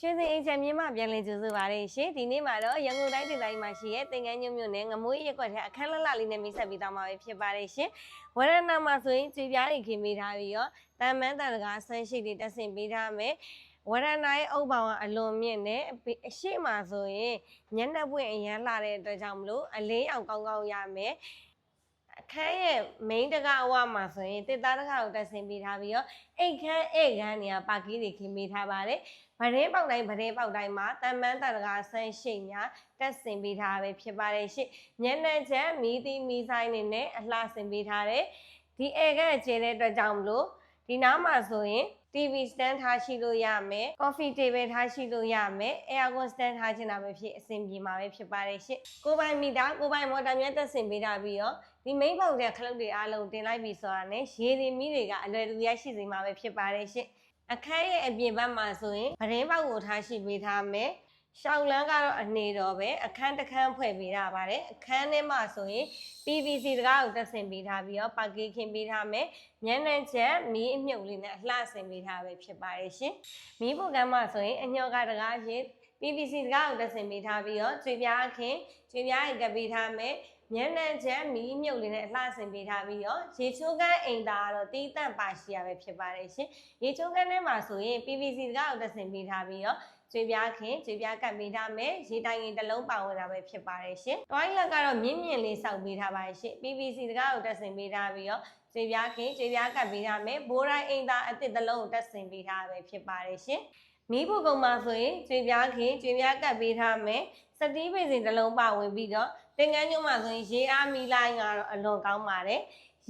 ရွှေစင်အိမ်ချမ်းမြင်းမပြန်လည်ကြိုဆိုပါရရှင်ဒီနေ့မှာတော့ရန်ကုန်တိုင်းဒေသကြီးမှာရှိတဲ့တင်ကန်းညွန့်မြို့နယ်ငမိုးရက်ကွက်ထဲအခန်းလလလေးနဲ့မိတ်ဆက်ပြီးသားမှာပဲဖြစ်ပါတယ်ရှင်ဝရဏမှာဆိုရင်ကြွေပြားတွေခင်ပေးထားပြီးတော့တန်မန်းတန်တကာဆန်းရှိတွေတက်ဆင်ပေးထားမယ်ဝရဏရဲ့အုပ်ပေါင်းကအလွန်မြင့်နဲ့အပေအရှိမဆိုရင်ညနေပွင့်အရန်လာတဲ့အတွက်ကြောင့်မလို့အလေးအောင်ကောင်းကောင်းရမယ် အခန်းရဲ့ main တကအဝမှာဆိုရင်တစ်သားတကာကိုတက်ဆင်ပေးထားပြီးတော့အိတ်ခမ်းအိတ်ခမ်းနေရာပါကီးတွေခင်ပေးထားပါတယ်ဗရဲပေါက်တိုင်းဗရဲပေါက်တိုင်းမှာတန်မန်းတန်တကာဆန်းရှိတ်များတက်ဆင်ပေးထားပဲဖြစ်ပါတယ်ရှင့်ညနေချက်မီးသီးမီးဆိုင်နေနဲ့အလှဆင်ပေးထားတယ်ဒီအဲကကျဲတဲ့အတွက်ကြောင့်မလို့ ဒီနားမှာဆိုရင် TV stand ထားရှိလို့ရမယ် coffee table ထားရှိလို့ရမယ် aircon stand ထားချင်တာပဲဖြစ်အဆင်ပြေမှာပဲဖြစ်ပါတယ်ရှင့်ကိုပိုင်မီတာကိုပိုင်မော်တာမြတ်တက်ဆင်ပေးထားပြီးတော့ဒီမိန်းပေါက်တဲ့ခလုတ်တွေအားလုံးတင်လိုက်ပြီဆိုတာနဲ့ရေဒီမီတွေကအလွယ်တကူရရှိစေမှာပဲဖြစ်ပါတယ်ရှင့်အခန်းရဲ့အပြင်ဘက်မှာဆိုရင်ဗရင်ပေါက်ကိုထားရှိပေးထားမယ်။ ရှောင်းလန်းကတော့အနေတော်ပဲအခန်းတစ်ခန်းဖွဲ့ပေးထားပါတယ်။အခန်းထဲမှာဆိုရင် PVC တကားကိုတက်ဆင်ပေးထားပြီးတော့ပါကီခင်းပေးထားမယ်။မျက်နှာချက်မီးအမြုပ်လေးနဲ့အလှဆင်ပေးထားပဲဖြစ်ပါတယ်ရှင်။မီးပုံကမ်းမှာဆိုရင်အညော့ကတကားရင် PVC တကားကိုတက်ဆင်ပေးထားပြီးတော့ကျွေပြားခင်းကျွေပြားရေကပ်ပေးထားမယ်။မျက်နှာချက်မီးမြုပ်လေးနဲ့အလှဆင်ပေးထားပြီးတော့ရေချိုးကန်းအိမ်သားကတော့တီးတန့်ပါရှိရပဲဖြစ်ပါတယ်ရှင်။ရေချိုးကန်းထဲမှာဆိုရင် PVC တကားကိုတက်ဆင်ပေးထားပြီးတော့ ကျွေပြားခင်ကျွေပြားကပ်ပေးထားမယ်ရေတိုင်ရင်တစ်လုံးပါဝင်တာပဲဖြစ်ပါတယ်ရှင်။တွိုင်းလက်ကတော့မြင့်မြင့်လေးစောက်ပေးထားပါတယ်ရှင်။ PVC တကားကိုတက်ဆင်ပေးထားပြီးတော့ကျွေပြားခင်ကျွေပြားကပ်ပေးထားမယ်ဘိုးတိုင်းအိမ်သားအစ်စ်တစ်လုံးကိုတက်ဆင်ပေးထားပဲဖြစ်ပါတယ်ရှင်။မီးဖို့ကုံမှာဆိုရင်ကျွေပြားခင်ကျွေပြားကပ်ပေးထားမယ်စတီးပေစင်တစ်လုံးပါဝင်ပြီးတော့တင်ကန်းညွန့်မှာဆိုရင်ရေအားမီလိုင်းကတော့အလွန်ကောင်းပါတယ်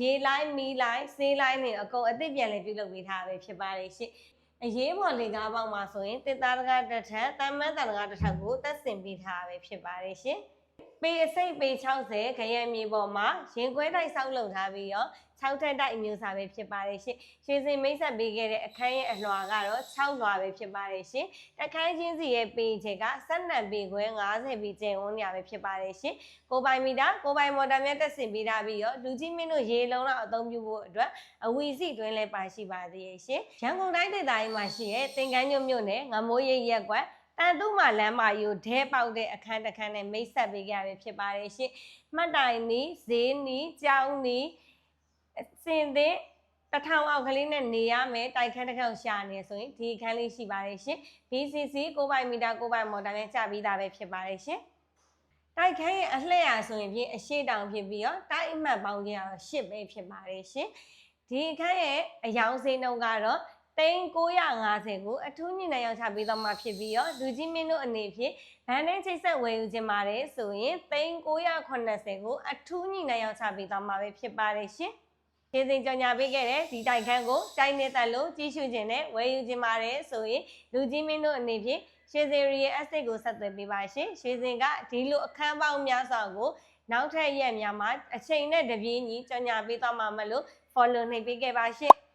ရေလိုင်းမီလိုင်းဆေးလိုင်းတွေအကုန်အသစ်ပြန်လည်ပြုလုပ်ပေးထားပဲဖြစ်ပါတယ်ရှင် အရေးပေါ်လေကားပေါက်မှာဆိုရင်တစ်သားတကားတစ်ထပ်တမ်းမန်းတန်တကားတစ်ထပ်ကိုတက်ဆင်ပေးထားပဲဖြစ်ပါတယ်ရှင် ပေအစိတ်ပေ60ခရမ်းမြေပေါ်မှာရင်ခွဲတိုက်ဆောက်လုပ်ထားပြီးတော့6ထက်တိုက်အမျိုးအစားပဲဖြစ်ပါတယ်ရှင်ရွှေစင်မိတ်ဆက်ပေးခဲ့တဲ့အခန်းရဲ့အလွှာကတော့6လွှာပဲဖြစ်ပါတယ်ရှင်အခန်းချင်းစီရဲ့ပေချေက12ပေခွဲ50ပေကျင်ဝန်းနေရပဲဖြစ်ပါတယ်ရှင်ကိုပိုင်မီတာကိုပိုင်မော်တာမြတ်တက်ဆင်ပေးထားပြီးတော့လူကြီးမင်းတို့ရေလုံးလောက်အသုံးပြုဖို့အတွက်အဝီစီတွင်းလဲပါရှိပါသေးရဲ့ရှင်ရန်ကုန်တိုင်းဒေသကြီးမှာရှိတဲ့သင်္ကန်းညွန့်မြို့နယ်ငမိုးရိပ်ရက်ကွက် တန်တုမာလမ်းမယူဒဲပေါက်တဲ့အခန်းတစ်ခန်းနဲ့မိတ်ဆက်ပေးကြရဖြစ်ပါတယ်ရှင်မှတ်တိုင်နီးဈေးနီးကြောင်းနီးအစင်သင်းတစ်ထောင်အောက်ကလေးနဲ့နေရမယ်တိုက်ခန်းတစ်ခန်းရှာနေဆိုရင်ဒီအခန်းလေးရှိပါတယ်ရှင် BCC ကိုပိုင်မီတာကိုပိုင်မော်တာနဲ့ကြာပြီးသားပဲဖြစ်ပါတယ်ရှင်တိုက်ခန်းရဲ့အလှည့်ရဆိုရင်ဖြင့်အရှိတောင်ဖြစ်ပြီးတော့တိုက်အမှတ်ပေါင်းကြီးကတော့10ပဲဖြစ်ပါတယ်ရှင်ဒီအခန်းရဲ့အယောင်စင်းနှုန်းကတော့ သိန်း950ကိုအထူးညင်နဲ့ရောက်ချပေးတော့မှာဖြစ်ပြီးတော့လူကြီးမင်းတို့အနေဖြင့်ဗန်နဲ့ချိတ်ဆက်ဝယ်ယူခြင်းပါတယ်ဆိုရင်သိန်း980ကိုအထူးညင်နဲ့ရောက်ချပေးတော့မှာပဲဖြစ်ပါတယ်ရှင်ကျေးဇူးကြောင့်ညာပေးခဲ့တဲ့ဒီတိုက်ခန်းကိုတိုင်းနေတဲ့လို့ကြီးစုခြင်းနဲ့ဝယ်ယူခြင်းပါတယ်ဆိုရင်လူကြီးမင်းတို့အနေဖြင့်ရွှေစင်ရီရဲ့ asset ကိုဆက်သွယ်ပေးပါရှင်ရွှေစင်ကဒီလိုအခန်းပေါင်းများစွာကိုနောက်ထပ်ရက်များမှာအချိန်နဲ့တပြေးညီကြော်ညာပေးသွားမှာမလို့ follow နှိပ်ပေးခဲ့ပါရှင်